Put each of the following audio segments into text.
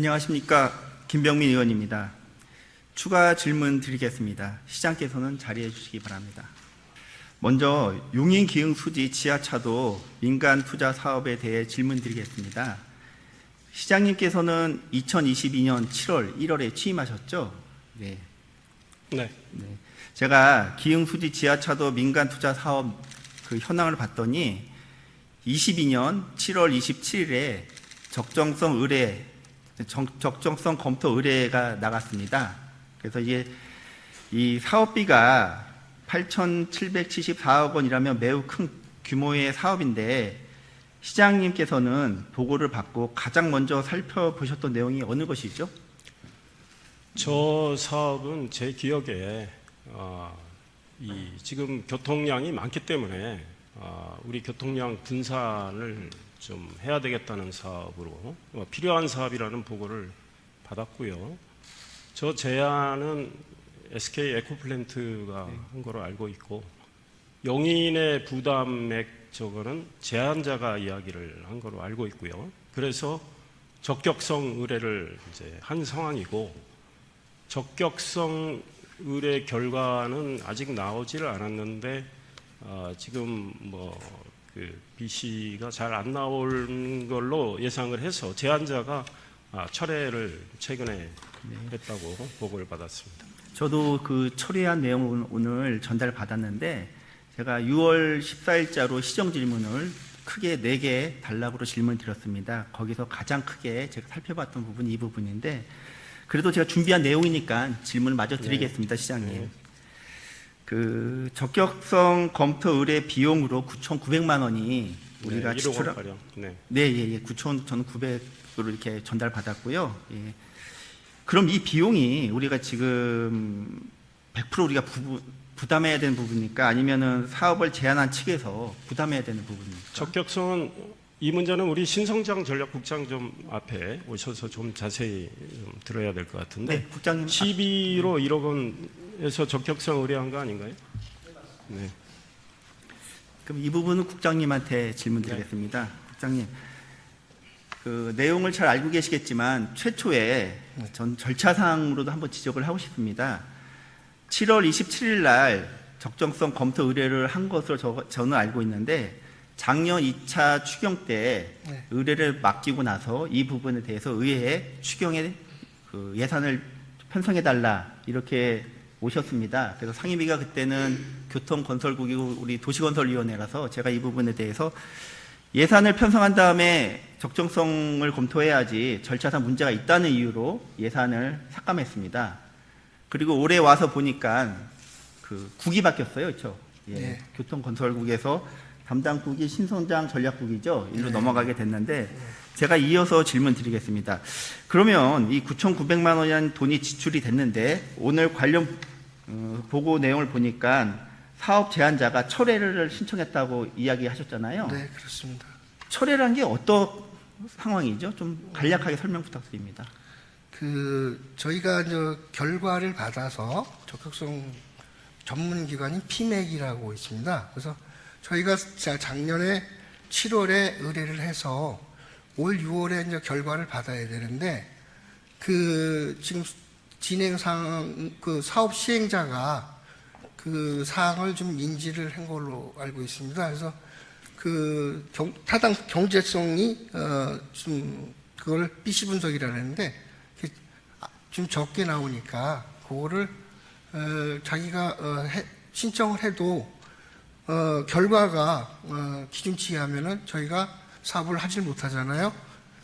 안녕하십니까. 김병민 의원입니다. 추가 질문 드리겠습니다. 시장께서는 자리해 주시기 바랍니다. 먼저 용인 기흥 수지 지하차도 민간 투자 사업에 대해 질문 드리겠습니다. 시장님께서는 2022년 7월, 1월에 취임하셨죠? 네. 네. 네. 제가 기흥 수지 지하차도 민간 투자 사업 그 현황을 봤더니 22년 7월 27일에 적정성 의뢰 적- 적정성 검토 의뢰가 나갔습니다. 그래서 이게 이 사업비가 8,774억 원이라면 매우 큰 규모의 사업인데 시장님께서는 보고를 받고 가장 먼저 살펴보셨던 내용이 어느 것이죠? 저 사업은 제 기억에 어, 이 지금 교통량이 많기 때문에 어, 우리 교통량 분산을 좀 해야 되겠다는 사업으로 어, 필요한 사업이라는 보고를 받았고요. 저 제안은 SK 에코플랜트가 한 거로 알고 있고 용인의 부담액 저거는 제안자가 이야기를 한 거로 알고 있고요. 그래서 적격성 의뢰를 이제 한 상황이고 적격성 의뢰 결과는 아직 나오지를 않았는데 어, 지금 뭐 그 BC가 잘 안 나올 걸로 예상을 해서 제안자가 아, 철회를 최근에 했다고 보고를 받았습니다. 저도 그 처리한 내용을 오늘 전달 받았는데 제가 6월 14일자로 시정 질문을 크게 4개 단락으로 질문 드렸습니다. 거기서 가장 크게 제가 살펴봤던 부분이 이 부분인데 그래도 제가 준비한 내용이니까 질문을 마저 드리겠습니다, 시장님. 네. 그 적격성 검토 의뢰 비용으로 9,900만 원이 우리가 네, 1억 지출한. 네. 네, 예, 예. 9천 저는 900으로 이렇게 전달 받았고요. 예. 그럼 이 비용이 우리가 지금 100% 우리가 부, 부담해야 되는 부분입니까? 아니면은 사업을 제안한 측에서 부담해야 되는 부분입니까? 적격성은 이 문제는 우리 신성장 전략국장 좀 앞에 오셔서 좀 자세히 좀 들어야 될 것 같은데 네, 국장님. 아, 12로 1억 원 에서 적격성 의뢰한 거 아닌가요? 네. 그럼 이 부분은 국장님한테 질문 드리겠습니다. 국장님. 그 내용을 잘 알고 계시겠지만 최초에 전 절차상으로도 한번 지적을 하고 싶습니다. 7월 27일 날 적정성 검토 의뢰를 한 것으로 저, 저는 알고 있는데 작년 2차 추경 때 네. 의뢰를 맡기고 나서 이 부분에 대해서 의회에 추경에 그 예산을 편성해 달라 이렇게 오셨습니다. 그래서 상임위가 그때는 교통건설국이고 우리 도시건설위원회라서 제가 이 부분에 대해서 예산을 편성한 다음에 적정성을 검토해야지 절차상 문제가 있다는 이유로 예산을 삭감했습니다. 그리고 올해 와서 보니까 그 국이 바뀌었어요, 그렇죠? 예, 네. 교통건설국에서 담당국이 신성장 전략국이죠. 일로 네. 넘어가게 됐는데 제가 이어서 질문 드리겠습니다. 그러면 이 9,900만 원이라는 돈이 지출이 됐는데 오늘 관련 어, 보고 내용을 보니까 사업 제안자가 철회를 신청했다고 이야기하셨잖아요. 네, 그렇습니다. 철회란 게 어떤 상황이죠? 좀 간략하게 설명 부탁드립니다. 그 저희가 저 결과를 받아서 적격성 전문 기관인 피맥이라고 있습니다. 그래서 저희가 자- 작년에 7월에 의뢰를 해서 올 6월에 이제 결과를 받아야 되는데 그 지금 진행 상황 그 사업 시행자가 그 사항을 좀 인지를 한 걸로 알고 있습니다. 그래서 그 경, 타당 경제성이 어, 좀 그걸 PC 분석이라는데 그게 아, 좀 적게 나오니까 그거를 어, 자기가 어, 해- 신청을 해도 어, 결과가 어, 기준치에 하면은 저희가 사업을 하질 못하잖아요.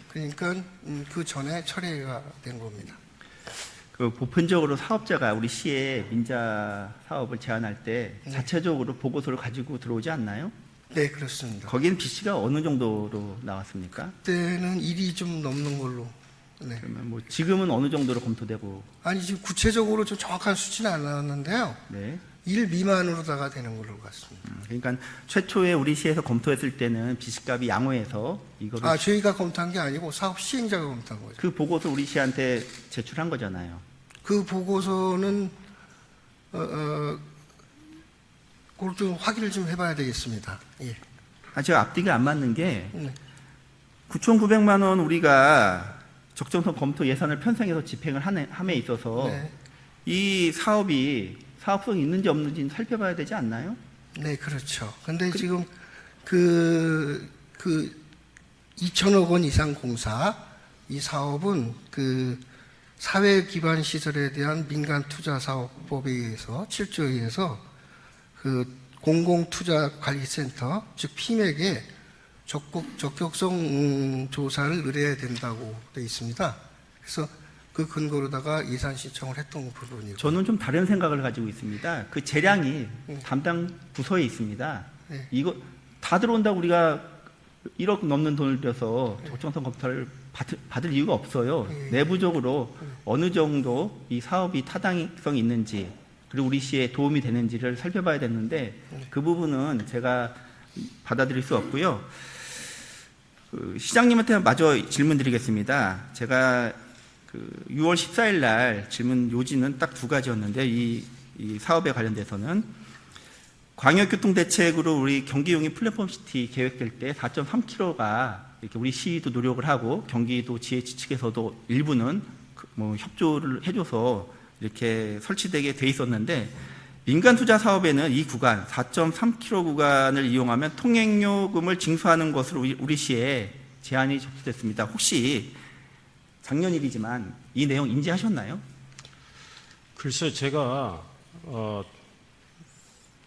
그러니까 음, 그 전에 철회가 된 겁니다. 그 보편적으로 사업자가 우리 시에 민자 사업을 제안할 때 네. 자체적으로 보고서를 가지고 들어오지 않나요? 네, 그렇습니다. 거기는 BC가 어느 정도로 나왔습니까? 그때는 일이 좀 넘는 걸로. 네. 그러면 뭐 지금은 어느 정도로 검토되고 아니 지금 구체적으로 좀 정확한 수치는 안 나왔는데요. 네. 일 미만으로다가 되는 걸로 같습니다. 음, 그러니까 최초에 우리 시에서 검토했을 때는 BC값이 양호해서 이거를 아 저희가 검토한 게 아니고 사업 시행자가 검토한 거죠. 그 보고서 우리 시한테 제출한 거잖아요. 그 보고서는 어, 어 그걸 좀 확인을 좀 해봐야 되겠습니다. 예. 아, 제가 앞뒤가 안 맞는 게 네. 9,900만 원 우리가 적정성 검토 예산을 편성해서 집행을 하네, 함에 있어서 네. 이 사업이 사업성이 있는지 없는지 살펴봐야 되지 않나요? 네, 그렇죠. 근데 지금 그, 그 2천억 원 이상 공사 이 사업은 그 사회 기반 시설에 대한 민간 투자 사업법에 의해서 7조에 의해서 그 공공 투자 관리 센터 즉 피맥에 적극 적격성 음, 조사를 의뢰해야 된다고 되어 있습니다. 그래서 그 근거로다가 예산 신청을 했던 부분이고 저는 좀 다른 생각을 가지고 있습니다. 그 재량이 음. 담당 부서에 있습니다. 네. 이거 다 들어온다고 우리가 1억 넘는 돈을 들여서 적정성 검사를 받을, 받을 이유가 없어요. 네. 내부적으로 어느 정도 이 사업이 타당성이 있는지 그리고 우리 시에 도움이 되는지를 살펴봐야 되는데 그 부분은 제가 받아들일 수 없고요. 그 시장님한테 마저 질문 드리겠습니다. 제가 그 6월 14일 날 질문 요지는 딱 두 가지였는데 이, 이 사업에 관련돼서는 광역교통대책으로 우리 경기용인 플랫폼시티 계획될 때 4.3km가 이렇게 우리 시도 노력을 하고 경기도 지혜지 측에서도 일부는 그뭐 협조를 해줘서 이렇게 설치되게 돼 있었는데 민간 투자 사업에는 이 구간 4.3km 구간을 이용하면 통행료금을 징수하는 것으로 우리 시에 제안이 접수됐습니다. 혹시 작년 일이지만 이 내용 인지하셨나요? 글쎄 제가 어,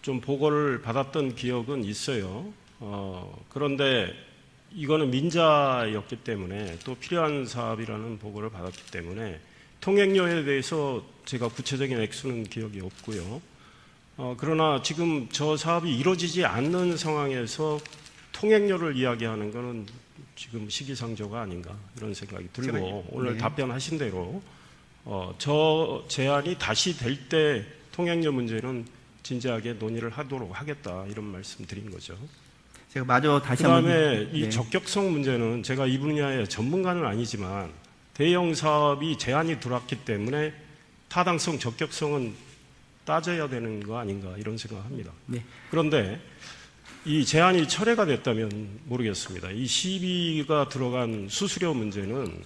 좀 보고를 받았던 기억은 있어요. 어, 그런데 이거는 민자였기 때문에 또 필요한 사업이라는 보고를 받았기 때문에 통행료에 대해서 제가 구체적인 액수는 기억이 없고요. 어, 그러나 지금 저 사업이 이루어지지 않는 상황에서 통행료를 이야기하는 것은 지금 시기상조가 아닌가 이런 생각이 들고 제가- 오늘 네. 답변하신 대로 어, 저 제안이 다시 될 때 통행료 문제는 진지하게 논의를 하도록 하겠다 이런 말씀 드린 거죠. 제가 마저 다시 그다음에 이 네. 적격성 문제는 제가 이 분야의 전문가는 아니지만 대형 사업이 제한이 들어왔기 때문에 타당성, 적격성은 따져야 되는 거 아닌가 이런 생각합니다. 네. 그런데 이 제한이 철회가 됐다면 모르겠습니다. 이 시비가 들어간 수수료 문제는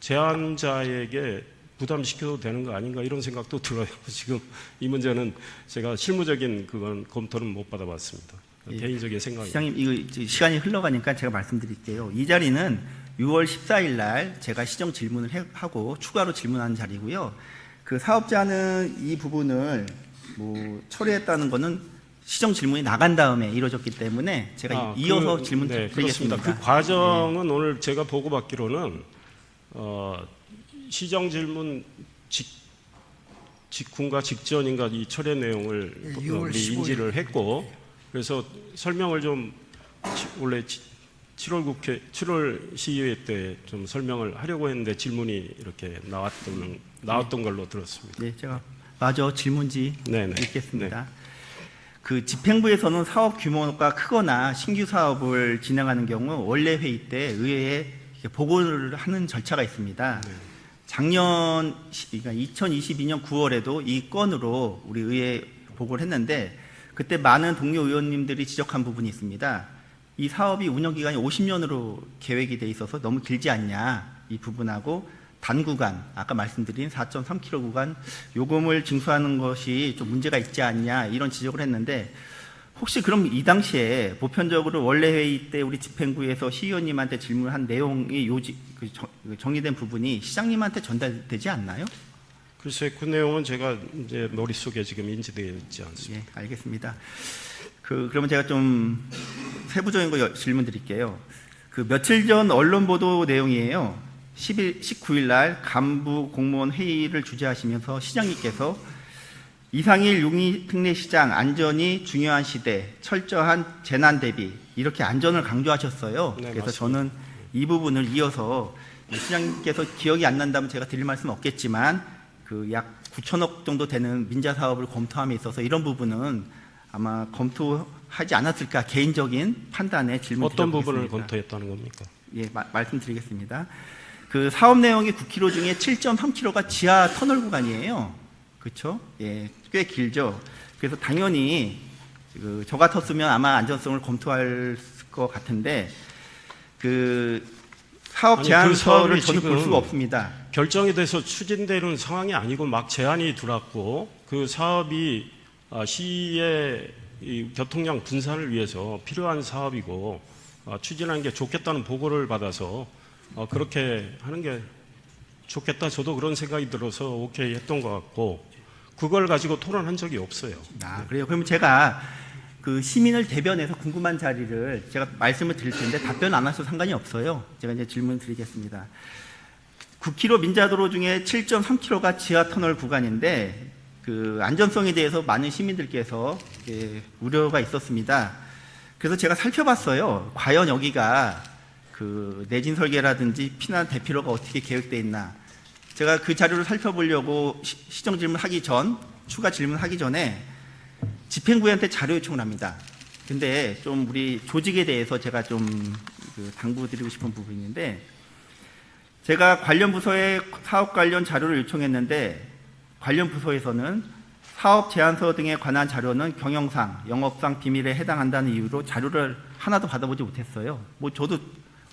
제한자에게 부담시켜도 되는 거 아닌가 이런 생각도 들어요. 지금 이 문제는 제가 실무적인 그건 검토는 못 받아봤습니다. 예. 개인적인 생각입니다. 시장님 이거 시간이 흘러가니까 제가 말씀드릴게요. 이 자리는 6월 14일 날 제가 시정 질문을 해- 하고 추가로 질문하는 자리고요. 그 사업자는 이 부분을 뭐 처리했다는 거는 시정 질문이 나간 다음에 이루어졌기 때문에 제가 아, 이어서 그- 질문 네, 드리겠습니다. 그렇습니다. 그 과정은 오늘 제가 보고받기로는 어, 시정 질문 직, 직후인가 직전인가 이 철회 내용을 6월 우리 15일. 인지를 했고 그래서 설명을 좀 치- 원래 치- 7월 국회 7월 시의회 때 좀 설명을 하려고 했는데 질문이 이렇게 나왔던 나왔던 걸로 들었습니다. 네, 제가 마저 질문지 네네. 읽겠습니다. 그 집행부에서는 사업 규모가 크거나 신규 사업을 진행하는 경우 원래 회의 때 의회에 보고를 하는 절차가 있습니다. 네. 작년 시- 그러니까 2022년 9월에도 이 건으로 우리 의회에 보고를 했는데 그때 많은 동료 의원님들이 지적한 부분이 있습니다. 이 사업이 운영 기간이 50년으로 계획이 돼 있어서 너무 길지 않냐 이 부분하고 단 구간 아까 말씀드린 4.3km 구간 요금을 징수하는 것이 좀 문제가 있지 않냐 이런 지적을 했는데 혹시 그럼 이 당시에 보편적으로 원래 회의 때 우리 집행부에서 시의원님한테 질문한 내용이 요지 그 정- 그 정리된 부분이 시장님한테 전달되지 않나요? 글쎄 그 내용은 제가 이제 머릿속에 지금 인지되어 있지 않습니다. 예, 알겠습니다. 그 그러면 제가 좀 세부적인 거 여- 질문 드릴게요. 그 며칠 전 언론 보도 내용이에요. 10일 19일 날 간부 공무원 회의를 주재하시면서 시장님께서 이상일 용의 특례 시장 안전이 중요한 시대 철저한 재난 대비 이렇게 안전을 강조하셨어요. 네, 그래서 맞습니다. 저는 이 부분을 이어서 시장님께서 기억이 안 난다면 제가 드릴 말씀 없겠지만 그 약 9천억 정도 되는 민자 사업을 검토함에 있어서 이런 부분은 아마 검토하지 않았을까 개인적인 판단에 질문 어떤 부분을. 검토했다는 겁니까? 예, 마- 말씀드리겠습니다. 그 사업 내용이 9km 중에 7.3km가 지하 터널 구간이에요. 그렇죠? 예, 꽤 길죠. 그래서 당연히 그, 저 같았으면 아마 안전성을 검토할 것 같은데 그 사업 그 제안서를 사업이 저는 볼 수가 없습니다. 결정이 돼서 추진되는 상황이 아니고 막 제안이 들어왔고 그 사업이 아, 시의 이 교통량 분산을 위해서 필요한 사업이고 아, 추진하는 게 좋겠다는 보고를 받아서 어, 그렇게 하는 게 좋겠다. 저도 그런 생각이 들어서 오케이 했던 것 같고 그걸 가지고 토론한 적이 없어요. 아, 그래요. 그러면 제가 그 시민을 대변해서 궁금한 자리를 제가 말씀을 드릴 텐데 답변 안 하셔도 상관이 없어요. 제가 이제 질문 드리겠습니다. 9km 민자도로 중에 7.3km가 지하 터널 구간인데 그 안전성에 대해서 많은 시민들께서 우려가 있었습니다. 그래서 제가 살펴봤어요. 과연 여기가 그 내진 설계라든지 피난 대피로가 어떻게 계획되어 있나. 제가 그 자료를 살펴보려고 시- 시정 질문하기 전 추가 질문하기 전에 집행부한테 자료 요청을 합니다. 근데 좀 우리 조직에 대해서 제가 좀 그 당부드리고 싶은 부분인데 제가 관련 부서에 사업 관련 자료를 요청했는데 관련 부서에서는 사업 제안서 등에 관한 자료는 경영상, 영업상 비밀에 해당한다는 이유로 자료를 하나도 받아보지 못했어요. 뭐 저도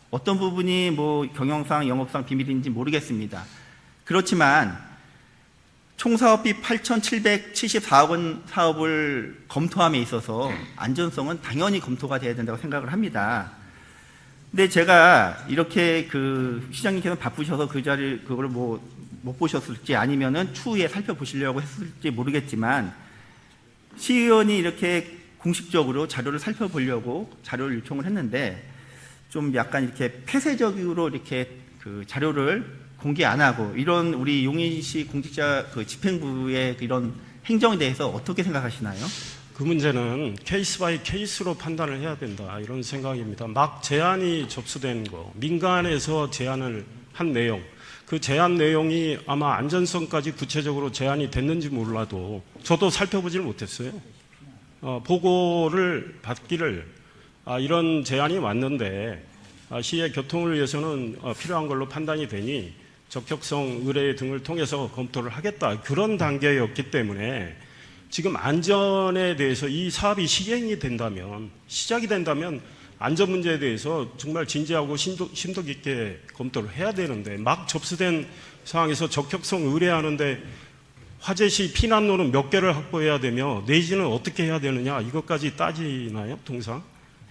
어떤 부분이 뭐 경영상, 영업상 비밀인지 모르겠습니다. 그렇지만 총 사업비 8,774억 원 사업을 검토함에 있어서 안전성은 당연히 검토가 돼야 된다고 생각을 합니다. 근데 제가 이렇게 그 시장님께서 바쁘셔서 그 자리 그걸 뭐 못 보셨을지 아니면은 추후에 살펴보시려고 했을지 모르겠지만 시의원이 이렇게 공식적으로 자료를 살펴보려고 자료를 요청을 했는데 좀 약간 이렇게 폐쇄적으로 이렇게 그 자료를 공개 안 하고 이런 우리 용인시 공직자 그 집행부의 이런 행정에 대해서 어떻게 생각하시나요? 그 문제는 케이스 바이 케이스로 판단을 해야 된다 이런 생각입니다. 막 제안이 접수된 거, 민간에서 제안을 한 내용, 그 제안 내용이 아마 안전성까지 구체적으로 제안이 됐는지 몰라도 저도 살펴보지를 못했어요. 어, 보고를 받기를 아, 이런 제안이 왔는데 아, 시의 교통을 위해서는 어, 필요한 걸로 판단이 되니 적격성 의뢰 등을 통해서 검토를 하겠다 그런 단계였기 때문에 지금 안전에 대해서 이 사업이 시행이 된다면 시작이 된다면 안전 문제에 대해서 정말 진지하고 심도, 심도 깊게 검토를 해야 되는데 막 접수된 상황에서 적격성 의뢰하는데 화재시 피난로는 몇 개를 확보해야 되며 내지는 어떻게 해야 되느냐 이것까지 따지나요 통상?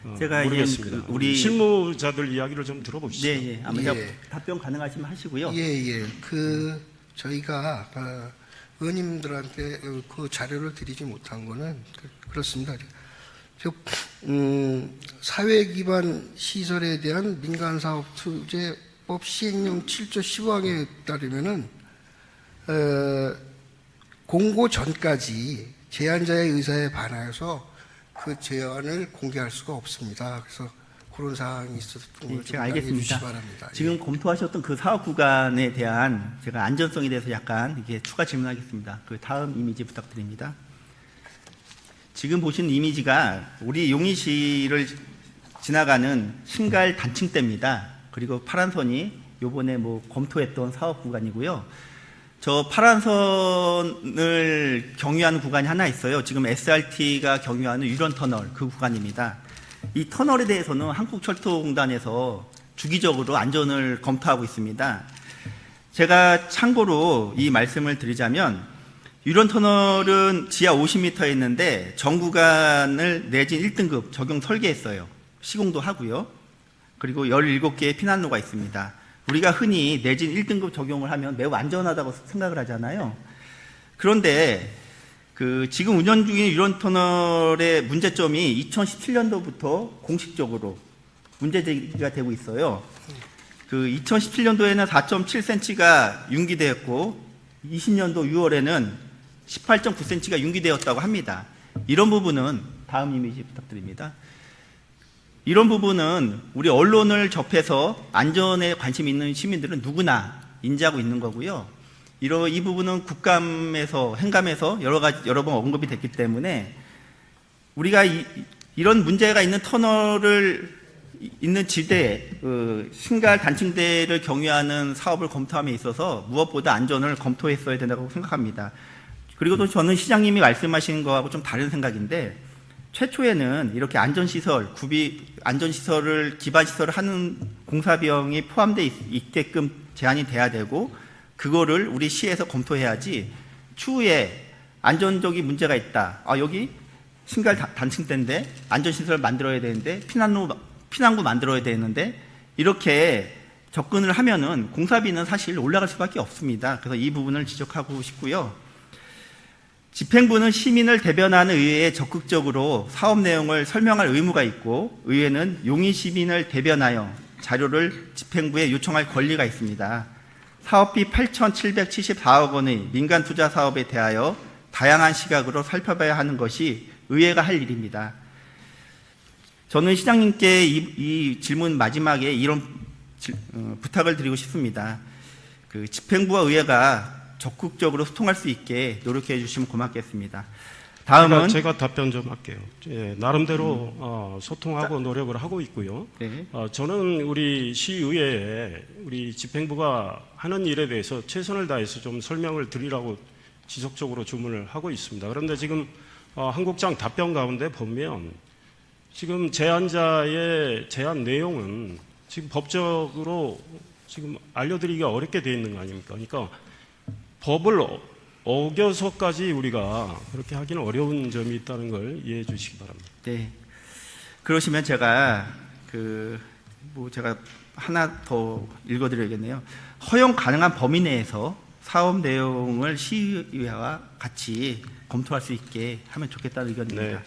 어, 제가 이제 모르겠습니다. 그 우리- 실무자들 이야기를 좀 들어보시죠. 네, 예. 아마 제가 예. 답변 가능하시면 하시고요. 예, 예. 그 저희가 어, 의원님들한테 그 자료를 드리지 못한 거는 그- 그렇습니다. 즉, 음, 사회 기반 시설에 대한 민간 사업 투자법 시행령 7조 15항에 따르면은 어, 공고 전까지 제안자의 의사에 반하여서 그 제안을 공개할 수가 없습니다. 그래서 그런 사항이 있었던 예, 걸 제가 좀 양해해 주시기 알겠습니다. 바랍니다. 예. 지금 검토하셨던 그 사업 구간에 대한 제가 안전성에 대해서 약간 이게 추가 질문하겠습니다. 그 다음 이미지 부탁드립니다. 지금 보시는 이미지가 우리 용인시를 지나가는 신갈 단층대입니다. 그리고 파란 선이 요번에 뭐 검토했던 사업 구간이고요. 저 파란 선을 경유하는 구간이 하나 있어요. 지금 SRT가 경유하는 유런 터널 그 구간입니다. 이 터널에 대해서는 한국철도공단에서 주기적으로 안전을 검토하고 있습니다. 제가 참고로 이 말씀을 드리자면 유런 터널은 지하 50m에 있는데 전 구간을 내진 1등급 적용 설계했어요. 시공도 하고요. 그리고 17개의 피난로가 있습니다. 우리가 흔히 내진 1등급 적용을 하면 매우 안전하다고 생각을 하잖아요. 그런데 그 지금 운영 중인 유런 터널의 문제점이 2017년도부터 공식적으로 문제 제기가 되고 있어요. 그 2017년도에는 4.7cm가 융기되었고 20년도 6월에는 18.9cm가 융기되었다고 합니다. 이런 부분은 다음 이미지 부탁드립니다. 이런 부분은 우리 언론을 접해서 안전에 관심 있는 시민들은 누구나 인지하고 있는 거고요. 이러 이 부분은 국감에서 행감에서 여러 가지 여러 번 언급이 됐기 때문에 우리가 이, 이런 문제가 있는 터널을 있는 지대 그 신갈 단층대를 경유하는 사업을 검토함에 있어서 무엇보다 안전을 검토했어야 된다고 생각합니다. 그리고 또 저는 시장님이 말씀하신 거하고 좀 다른 생각인데 최초에는 이렇게 안전시설, 구비 안전시설을 기반시설을 하는 공사 비용이 포함되어 있, 있게끔 제한이 돼야 되고 그거를 우리 시에서 검토해야지 추후에 안전적인 문제가 있다. 아 여기 신갈 단- 단층대인데 안전시설 만들어야 되는데 피난로 피난구 만들어야 되는데 이렇게 접근을 하면은 공사비는 사실 올라갈 수밖에 없습니다. 그래서 이 부분을 지적하고 싶고요. 집행부는 시민을 대변하는 의회에 적극적으로 사업 내용을 설명할 의무가 있고 의회는 용의 시민을 대변하여 자료를 집행부에 요청할 권리가 있습니다. 사업비 8,774억 원의 민간 투자 사업에 대하여 다양한 시각으로 살펴봐야 하는 것이 의회가 할 일입니다. 저는 시장님께 이, 이 질문 마지막에 이런 질- 어, 부탁을 드리고 싶습니다. 그 집행부와 의회가 적극적으로 소통할 수 있게 노력해 주시면 고맙겠습니다. 다음은 제가, 제가 답변 좀 할게요. 예, 나름대로 어, 소통하고 노력을 하고 있고요. 네, 어, 저는 우리 시의회에 우리 집행부가 하는 일에 대해서 최선을 다해서 좀 설명을 드리라고 지속적으로 주문을 하고 있습니다. 그런데 지금 어, 한국장 답변 가운데 보면 지금 제안자의 제안 내용은 지금 법적으로 지금 알려드리기가 어렵게 돼 있는 거 아닙니까? 그러니까 법을 어- 어겨서까지 우리가 그렇게 하기는 어려운 점이 있다는 걸 이해해 주시기 바랍니다. 네. 그러시면 제가 그 뭐 제가 하나 더 읽어드려야겠네요. 허용 가능한 범위 내에서 사업 내용을 시의회와 같이 검토할 수 있게 하면 좋겠다는 의견입니다. 네.